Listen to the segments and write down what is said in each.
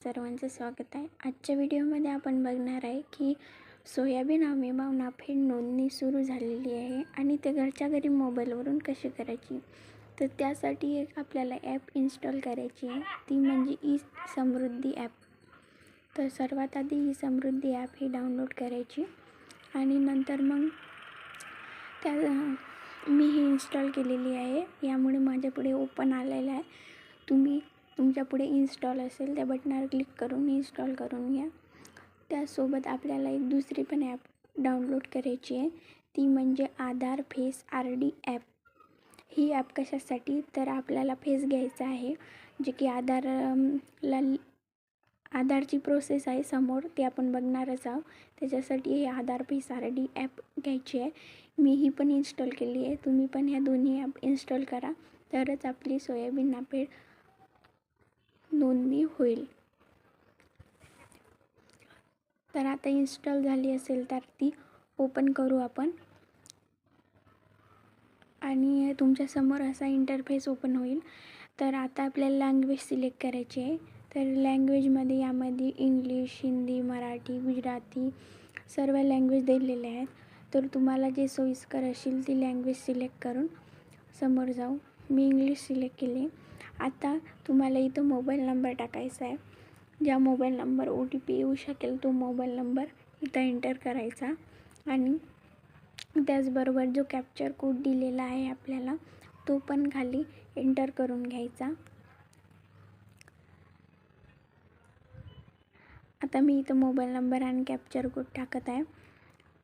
सर्वांचं स्वागत आहे. आजच्या व्हिडिओमध्ये आपण बघणार आहे की सोयाबीन हमी भाव नाफेड नोंदणी सुरू झालेली आहे आणि ते घरच्या घरी मोबाईलवरून कशी करायची? तर त्यासाठी एक आपल्याला ॲप इन्स्टॉल करायची आहे. ती म्हणजे ई समृद्धी ॲप. तर सर्वात आधी ई समृद्धी ॲप ही डाउनलोड करायची आणि नंतर मग त्या मी ही इन्स्टॉल केलेली आहे. यामुळे माझ्यापुढे ओपन आलेलं आहे. तुम्ही तुमच्यापुढे इन्स्टॉल असेल त्या बटनावर क्लिक करून इन्स्टॉल करून घ्या. त्यासोबत आपल्याला एक दुसरी पण ॲप डाउनलोड करायची आहे. ती म्हणजे Aadhaar face R D app ही ॲप कशासाठी? तर आपल्याला फेस घ्यायचा आहे जे की आधार ला आधारची प्रोसेस आहे समोर ती आपण बघणारच आहोत. त्याच्यासाठी हे Aadhaar face R D app घ्यायची आहे. मी ही पण इन्स्टॉल केली आहे. तुम्ही पण ह्या दोन्ही ॲप इन्स्टॉल करा. तरच आपली सोयाबीन नापेड नोंदणी होईल. तर आता इन्स्टॉल झाली असेल तर ती ओपन करू आपण. आणि तुमच्यासमोर असा इंटरफेस ओपन होईल. तर आता आपल्याला लँग्वेज सिलेक्ट करायची आहे. तर लँग्वेजमध्ये यामध्ये इंग्लिश हिंदी मराठी गुजराती सर्व लँग्वेज दिलेल्या आहेत. तर तुम्हाला जे सोयीस्कर असेल ती लँग्वेज सिलेक्ट करून समोर जाऊ. मी इंग्लिश सिलेक्ट केली. आता तुम्हाला इथं मोबाईल नंबर टाकायचा आहे. ज्या mobile number O T P येऊ शकेल तो मोबाईल नंबर इथं एंटर करायचा. आणि त्याचबरोबर जो कॅप्चर कोड दिलेला आहे आपल्याला तो पण खाली एंटर करून घ्यायचा. आता मी इथं मोबाईल नंबर आणि कॅप्चर कोड टाकत आहे.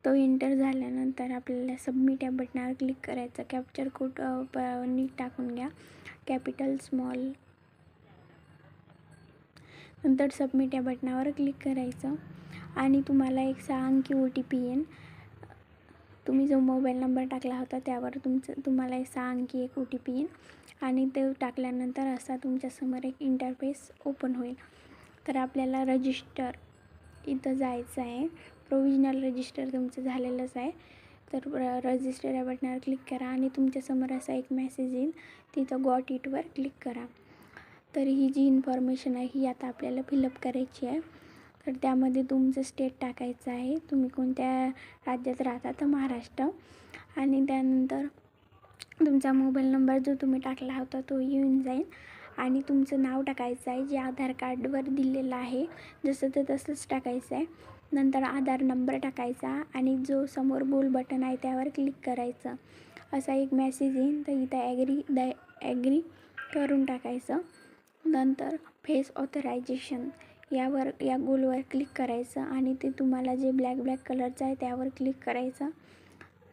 तो एंटर झाल्यानंतर आपल्याला सबमिट या बटनावर क्लिक करायचं. कॅप्चर कोड प नीट टाकून घ्या. कॅपिटल स्मॉल नंतर सबमिट या बटनावर क्लिक करायचं. आणि तुम्हाला एक सहा अंकी ओ टी पी येईन तुम्ही जो मोबाईल नंबर टाकला होता त्यावर तुमचं तुम्हाला एक सहा अंकी एक ओ टी पी येईन आणि ते टाकल्यानंतर असा तुमच्यासमोर एक इंटरफेस ओपन होईल. तर आपल्याला रजिस्टर इथं जायचं आहे. प्रोविजनल रजिस्टर तुमचं झालेलंच आहे. तर रजिस्टर या बटनावर क्लिक करा आणि तुमच्यासमोर असा एक मेसेज येईल. तिथं गॉट इटवर क्लिक करा. तर ही जी इन्फॉर्मेशन आहे ही आता आपल्याला फिलअप करायची आहे. तर त्यामध्ये तुमचं स्टेट टाकायचं आहे. तुम्ही कोणत्या राज्यात राहता तर महाराष्ट्र. आणि त्यानंतर तुमचा मोबाईल नंबर जो तुम्ही टाकला होता तो येऊन जाईल. आणि तुमचं नाव टाकायचं आहे जे आधार कार्डवर दिलेलं आहे. जसं ते तसंच टाकायचं आहे. नंतर आधार नंबर टाकायचा आणि जो समोर बोल बटन आहे त्यावर क्लिक करायचं. असा एक मेसेज येईन तर इथं ॲग्री द ॲग्री करून टाकायचं. नंतर फेस ऑथरायझेशन यावर या गोलवर क्लिक करायचं आणि ते तुम्हाला जे ब्लॅक ब्लॅक कलरचं आहे त्यावर क्लिक करायचं.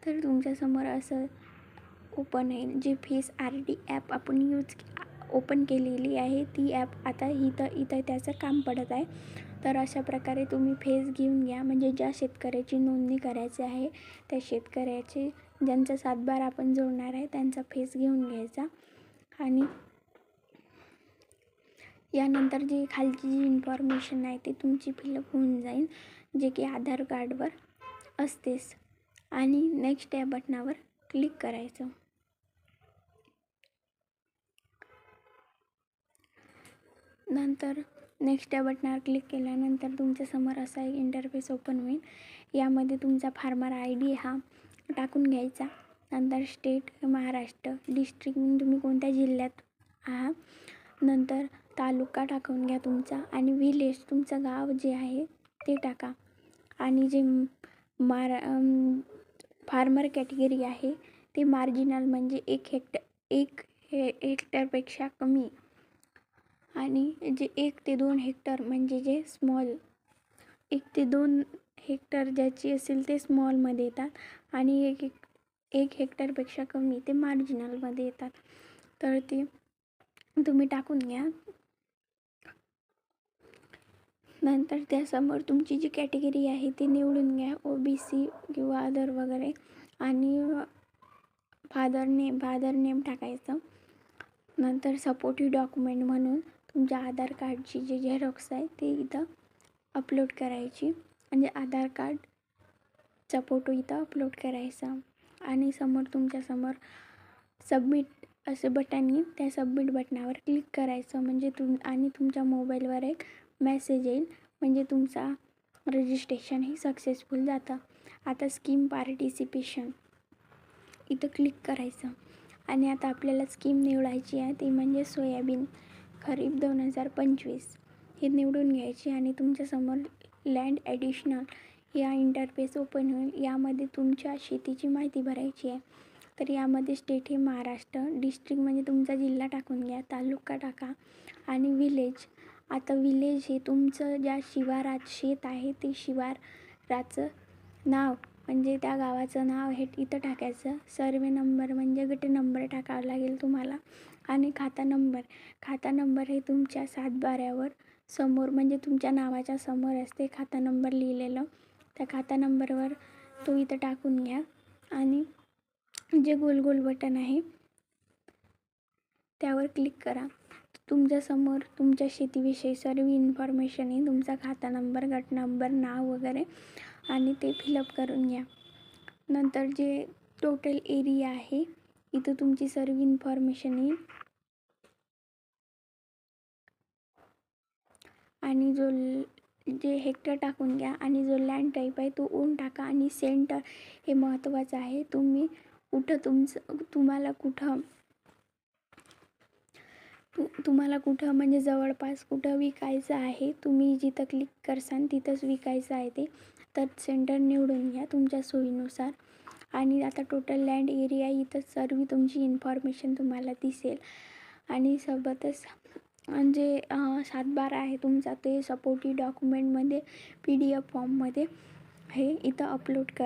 तर तुमच्यासमोर असं ओपन होईल जे फेस आर डी ॲप आपण यूज ओपन केलेली आहे. ती ॲप आता इथं इथं त्याचं काम पडत आहे. तर अशा प्रकारे तुम्ही फेस घेऊन घ्या. म्हणजे ज्या शेतकऱ्याची नोंदणी करायची आहे त्या शेतकऱ्याचे ज्यांचा सातबार आपण जोडणार आहे त्यांचा फेस घेऊन घ्यायचा. आणि यानंतर जी खालची जी इन्फॉर्मेशन आहे ती तुमची फिलअप होऊन जाईल. जे की आधार कार्डवर असतेच. आणि नेक्स्ट या बटनावर क्लिक करायचं. नंतर नेक्स्ट या बटनावर क्लिक केल्यानंतर तुमच्यासमोर असा एक इंटरफेस ओपन होईल. यामध्ये तुमचा फार्मर आय डी हा टाकून घ्यायचा. नंतर स्टेट महाराष्ट्र डिस्ट्रिक्ट तुम्ही कोणत्या जिल्ह्यात आहात? नंतर तालुका टाकून घ्या तुमचा आणि विलेज तुमचं गाव जे आहे ते टाका. आणि जे मार फार्मर कॅटेगरी आहे ते मार्जिनल म्हणजे एक हेक्टर एक हे हेक्टरपेक्षा कमी. आणि जे एक ते दोन हेक्टर म्हणजे जे स्मॉल एक ते दोन हेक्टर ज्याची असेल ते स्मॉलमध्ये येतात आणि एक एक एक हेक्टरपेक्षा कमी ते मार्जिनलमध्ये येतात. तर ते तुम्ही टाकून घ्या. नंतर त्यासमोर तुमची जी कॅटेगरी आहे ती निवडून घ्या. ओ बी सी किंवा अदर वगैरे. आणि फादर नेम फादर नेम टाकायचं. नंतर सपोर्टिव्ह डॉक्युमेंट म्हणून तुमच्या आधार कार्डची जी झेरॉक्स आहे ते इथं अपलोड करायची. म्हणजे आधार कार्डचा फोटो इथं अपलोड करायचा. आणि समोर तुमच्यासमोर सबमिट असं बटन येईल. त्या सबमिट बटनावर क्लिक करायचं. म्हणजे तुम आणि तुमच्या मोबाईलवर एक मेसेज येईल. म्हणजे तुमचा रजिस्ट्रेशन हे सक्सेसफुल जातं. आता स्कीम पार्टिसिपेशन इथं क्लिक करायचं. आणि आता आपल्याला स्कीम निवडायची आहे. ती म्हणजे सोयाबीन. खरीप दोन हजार पंचवीस. हे निवडून घ्यायची आणि तुमच्यासमोर लँड ॲडिशनल या इंटरफेस ओपन होईल. यामध्ये तुमच्या शेतीची माहिती भरायची आहे. तर यामध्ये स्टेट हे महाराष्ट्र डिस्ट्रिक्ट म्हणजे तुमचा जिल्हा टाकून घ्या तालुका टाका आणि विलेज आता विलेज हे तुमचं ज्या शिवारात शेत आहे ते शिवाराचं नाव. म्हणजे त्या गावाचं नाव हे इथं टाकायचं. सर्वे नंबर म्हणजे गट नंबर टाकावा लागेल तुम्हाला. आणि खाता नंबर. खाता नंबर हे तुमच्या सातबाऱ्यावर समोर म्हणजे तुमच्या नावाच्या समोर असते खाता नंबर लिहिलेलं. त्या खाता नंबरवर तो इथं टाकून घ्या. आणि जे गोल गोल बटन आहे त्यावर क्लिक करा. तुमच्यासमोर तुमच्या शेतीविषयी सर्व इन्फॉर्मेशन आहे. तुमचा खाता नंबर गट नंबर नाव वगैरे. आणि ते फिलअप करून घ्या. नंतर जे टोटल एरिया आहे इथं तुमची सर्व इन्फॉर्मेशन येईल. आणि जो जे हेक्टर टाकून घ्या आणि जो लँड टाईप आहे तो ऊन टाका आणि सेंटर हे महत्त्वाचं आहे. तुम्ही कुठं तुमचं तुम्हाला कुठं तु तुम्हाला कुठं म्हणजे जवळपास कुठं विकायचं आहे तुम्ही जिथं क्लिक करसान तिथंच विकायचं आहे ते. तर सेंटर निवडून घ्या तुमच्या सोयीनुसार. आणि आता टोटल लँड एरिया इथं सर्व तुमची इन्फॉर्मेशन तुम्हाला दिसेल. आणि सोबतच म्हणजे, जे सातबार आहे तुमचा ते सपोर्टिव्ह डॉक्युमेंटमध्ये पी डी एफ फॉर्ममध्ये हे इथं अपलोड करा.